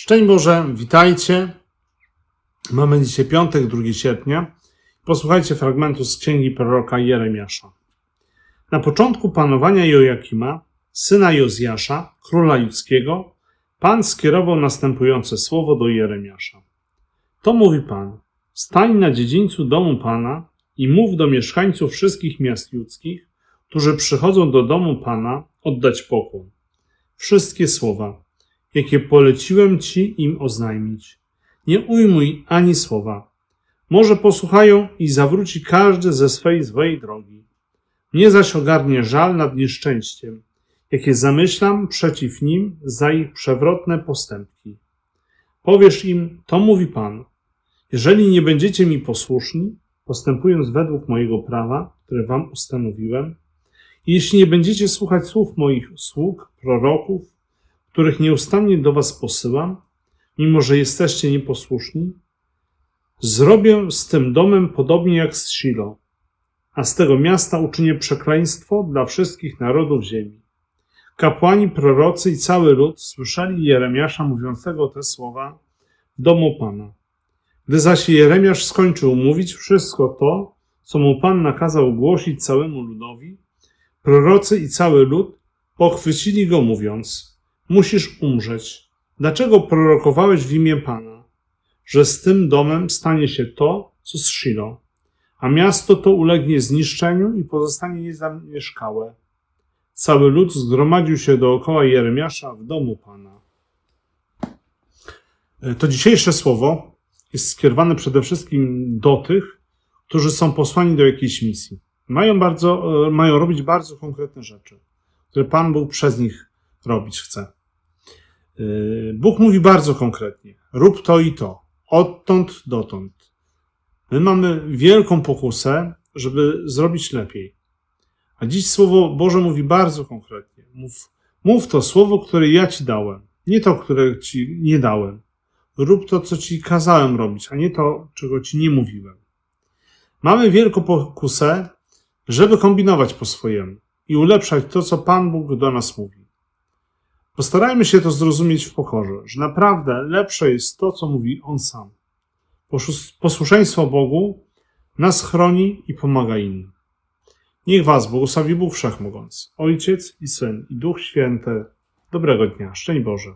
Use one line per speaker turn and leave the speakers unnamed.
Szczęść Boże, witajcie. Mamy dzisiaj piątek, 2 sierpnia. Posłuchajcie fragmentu z księgi proroka Jeremiasza. Na początku panowania Jojakima, syna Jozjasza, króla judzkiego, Pan skierował następujące słowo do Jeremiasza. To mówi Pan, stań na dziedzińcu domu Pana i mów do mieszkańców wszystkich miast judzkich, którzy przychodzą do domu Pana oddać pokłon. Wszystkie słowa, jakie poleciłem Ci im oznajmić. Nie ujmuj ani słowa. Może posłuchają i zawróci każdy ze swej złej drogi. Mnie zaś ogarnie żal nad nieszczęściem, jakie zamyślam przeciw nim za ich przewrotne postępki. Powiesz im, to mówi Pan, jeżeli nie będziecie mi posłuszni, postępując według mojego prawa, które wam ustanowiłem, jeśli nie będziecie słuchać słów moich sług, proroków, których nieustannie do was posyłam, mimo że jesteście nieposłuszni, zrobię z tym domem podobnie jak z Shilo, a z tego miasta uczynię przekleństwo dla wszystkich narodów ziemi. Kapłani, prorocy i cały lud słyszeli Jeremiasza mówiącego te słowa w domu Pana. Gdy zaś Jeremiasz skończył mówić wszystko to, co mu Pan nakazał głosić całemu ludowi, prorocy i cały lud pochwycili go mówiąc, musisz umrzeć. Dlaczego prorokowałeś w imię Pana, że z tym domem stanie się to, co z Shilo, a miasto to ulegnie zniszczeniu i pozostanie niezamieszkałe? Cały lud zgromadził się dookoła Jeremiasza w domu Pana. E, To dzisiejsze słowo jest skierowane przede wszystkim do tych, którzy są posłani do jakiejś misji. Mają, bardzo, e, mają robić bardzo konkretne rzeczy, które Pan Bóg przez nich robić chce. E, Bóg mówi bardzo konkretnie: rób to i to, odtąd dotąd. My mamy wielką pokusę, żeby zrobić lepiej. A dziś Słowo Boże mówi bardzo konkretnie. Mów, mów to słowo, które ja ci dałem, nie to, które ci nie dałem. Rób to, co ci kazałem robić, a nie to, czego ci nie mówiłem. Mamy wielką pokusę, żeby kombinować po swojemu i ulepszać to, co Pan Bóg do nas mówi. Postarajmy się to zrozumieć w pokorze, że naprawdę lepsze jest to, co mówi On sam. Posłuszeństwo Bogu nas chroni i pomaga innym. Niech Was błogosławi Bóg Wszechmogący, Ojciec i Syn i Duch Święty. Dobrego dnia. Szczęść Boże.